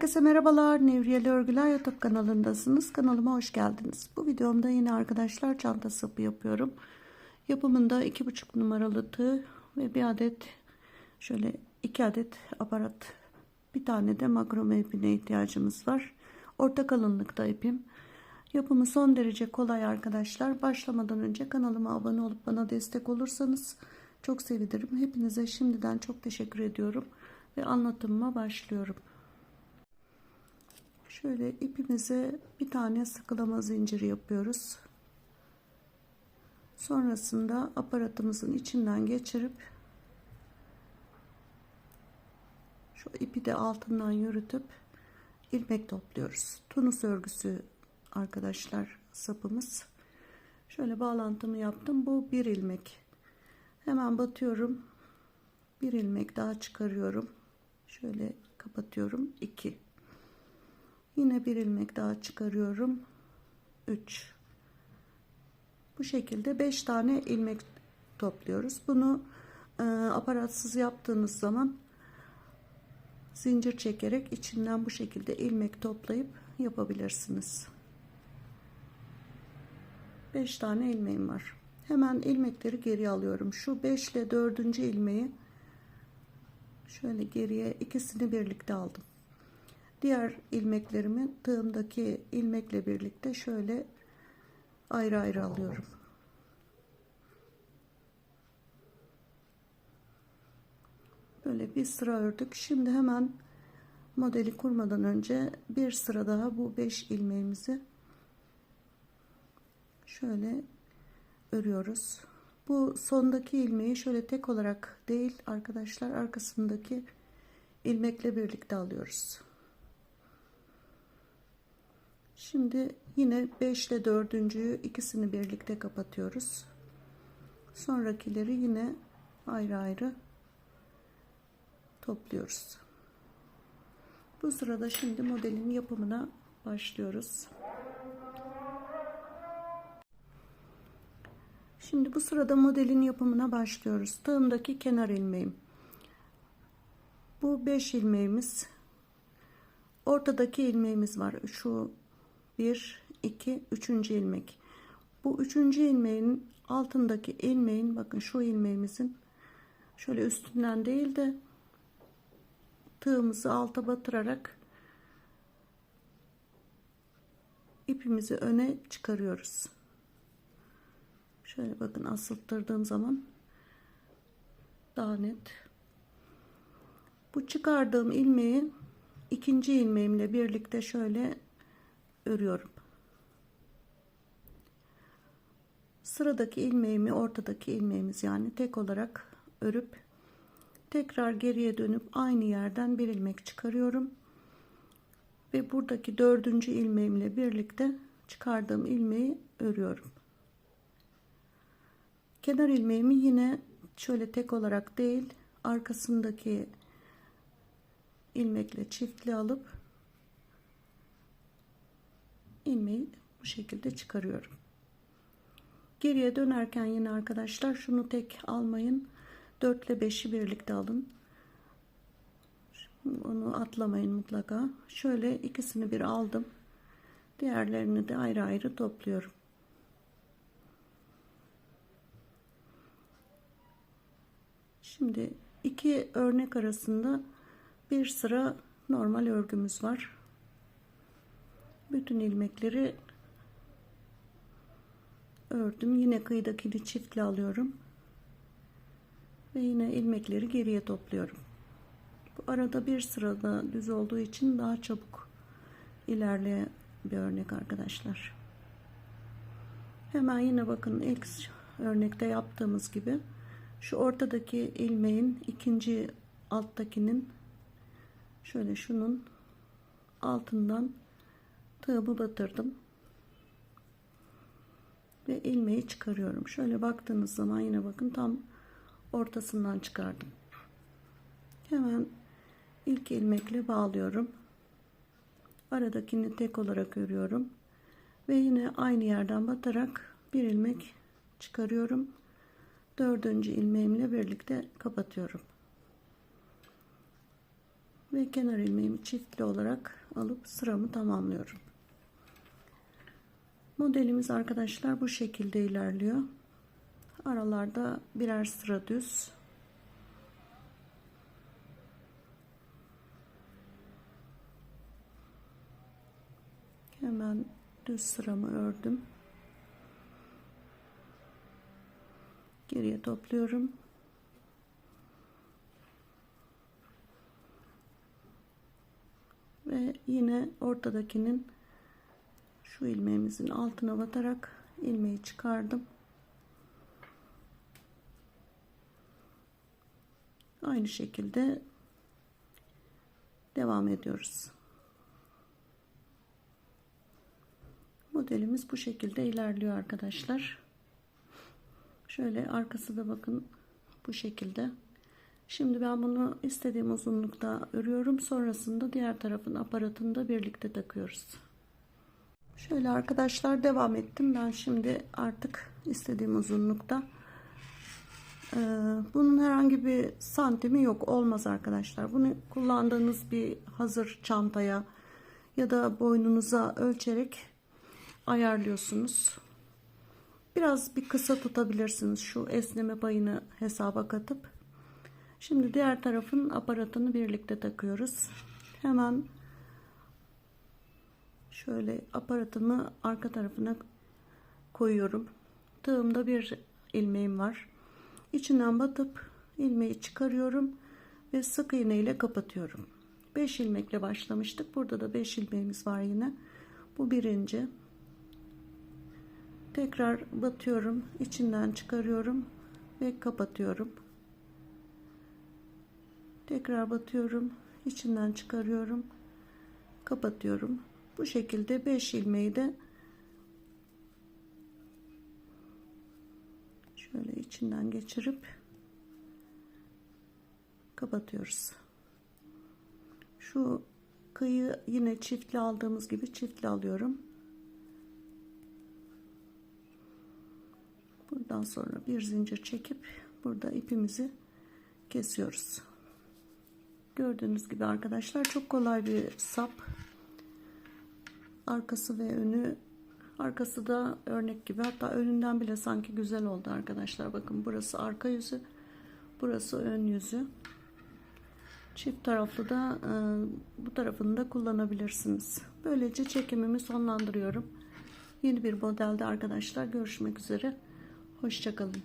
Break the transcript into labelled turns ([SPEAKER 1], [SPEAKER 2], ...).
[SPEAKER 1] Herkese merhabalar. Nevriyeli Örgüler YouTube kanalındasınız. Kanalıma hoş geldiniz. Bu videomda yine arkadaşlar çanta sapı yapıyorum. Yapımında 2,5 numaralı tığ ve bir adet şöyle 2 adet aparat bir tane de makrome ipine ihtiyacımız var. Orta kalınlıkta ipim. Yapımı son derece kolay arkadaşlar. Başlamadan önce kanalıma abone olup bana destek olursanız çok sevinirim. Hepinize şimdiden çok teşekkür ediyorum ve anlatımıma başlıyorum. Şöyle ipimize bir tane sıkılama zinciri yapıyoruz. Sonrasında aparatımızın içinden geçirip şu ipi de altından yürütüp ilmek topluyoruz. Tunus örgüsü arkadaşlar sapımız. Şöyle bağlantımı yaptım. Bu bir ilmek. Hemen batıyorum. Bir ilmek daha çıkarıyorum. Şöyle kapatıyorum. 2 Yine bir ilmek daha çıkarıyorum. 3 Bu şekilde 5 tane ilmek topluyoruz. Bunu e, aparatsız yaptığınız zaman zincir çekerek içinden bu şekilde ilmek toplayıp yapabilirsiniz. 5 tane ilmeğim var. Hemen ilmekleri geri alıyorum. Şu 5 ile 4. ilmeği şöyle geriye ikisini birlikte aldım. Diğer ilmeklerimi tığımdaki ilmekle birlikte şöyle ayrı ayrı alıyorum. Böyle bir sıra ördük. Şimdi hemen modeli kurmadan önce bir sıra daha bu 5 ilmeğimizi şöyle örüyoruz. Bu sondaki ilmeği şöyle tek olarak değil arkadaşlar arkasındaki ilmekle birlikte alıyoruz. Şimdi yine 5 ile 4.'yü ikisini birlikte kapatıyoruz. Sonrakileri yine ayrı ayrı topluyoruz. Bu sırada şimdi modelin yapımına başlıyoruz. Şimdi bu sırada modelin yapımına başlıyoruz. Tığımdaki kenar ilmeğim. Bu 5 ilmeğimiz. Ortadaki ilmeğimiz var. Şu 1 2 3. ilmek. Bu 3. ilmeğin altındaki ilmeğin bakın şu ilmeğimizin şöyle üstünden değil de tığımızı alta batırarak ipimizi öne çıkarıyoruz. Şöyle bakın asılttırdığım zaman daha net. Bu çıkardığım ilmeği ikinci ilmeğimle birlikte şöyle örüyorum. Sıradaki ilmeğimi ortadaki ilmeğimiz yani tek olarak örüp tekrar geriye dönüp aynı yerden bir ilmek çıkarıyorum. Ve buradaki dördüncü ilmeğimle birlikte çıkardığım ilmeği örüyorum. Kenar ilmeğimi yine şöyle tek olarak değil arkasındaki ilmekle çiftli alıp ilmeği bu şekilde çıkarıyorum. Geriye dönerken yine arkadaşlar şunu tek almayın. 4 ile 5'i birlikte alın. Onu atlamayın mutlaka. Şöyle ikisini bir aldım. Diğerlerini de ayrı ayrı topluyorum. Şimdi iki örnek arasında bir sıra normal örgümüz var. Bütün ilmekleri ördüm. Yine kıyıdakini çiftle alıyorum. Ve yine ilmekleri geriye topluyorum. Bu arada bir sırada düz olduğu için daha çabuk ilerleyen bir örnek arkadaşlar. Hemen yine bakın ilk örnekte yaptığımız gibi şu ortadaki ilmeğin ikinci alttakinin şöyle şunun altından tığımı batırdım ve ilmeği çıkarıyorum. Şöyle baktığınız zaman yine bakın tam ortasından çıkardım. Hemen ilk ilmekle bağlıyorum. Aradakini tek olarak örüyorum. Ve yine aynı yerden batarak bir ilmek çıkarıyorum. Dördüncü ilmeğimle birlikte kapatıyorum. Ve kenar ilmeğimi çiftli olarak alıp sıramı tamamlıyorum. Modelimiz arkadaşlar bu şekilde ilerliyor. Aralarda birer sıra düz. Hemen düz sıramı ördüm. Geriye topluyorum. Ve yine ortadakinin şu ilmeğimizin altına batarak ilmeği çıkardım. Aynı şekilde devam ediyoruz. Modelimiz bu şekilde ilerliyor arkadaşlar. Şöyle arkası da bakın bu şekilde. Şimdi ben bunu istediğim uzunlukta örüyorum. Sonrasında diğer tarafın aparatını da birlikte takıyoruz. Şöyle arkadaşlar devam ettim. Ben şimdi artık istediğim uzunlukta. Ee, bunun herhangi bir santimi yok. Olmaz arkadaşlar. Bunu kullandığınız bir hazır çantaya ya da boynunuza ölçerek ayarlıyorsunuz. Biraz bir kısa tutabilirsiniz şu esneme payını hesaba katıp. Şimdi diğer tarafın aparatını birlikte takıyoruz. Hemen şöyle aparatımı arka tarafına koyuyorum. Tığımda bir ilmeğim var. İçinden batıp ilmeği çıkarıyorum ve sık iğne ile kapatıyorum. 5 ilmekle başlamıştık. Burada da 5 ilmeğimiz var yine. Bu birinci. Tekrar batıyorum, içinden çıkarıyorum ve kapatıyorum. Tekrar batıyorum, içinden çıkarıyorum, kapatıyorum. Bu şekilde 5 ilmeği de şöyle içinden geçirip kapatıyoruz. Şu kıyı yine çiftli aldığımız gibi çiftli alıyorum. Buradan sonra bir zincir çekip burada ipimizi kesiyoruz. Gördüğünüz gibi arkadaşlar çok kolay bir sap. Arkası ve önü arkası da örnek gibi hatta önünden bile sanki güzel oldu arkadaşlar. Bakın burası arka yüzü. Burası ön yüzü. Çift taraflı da e, bu tarafını da kullanabilirsiniz. Böylece çekimimi sonlandırıyorum. Yeni bir modelde arkadaşlar görüşmek üzere. Hoşçakalın.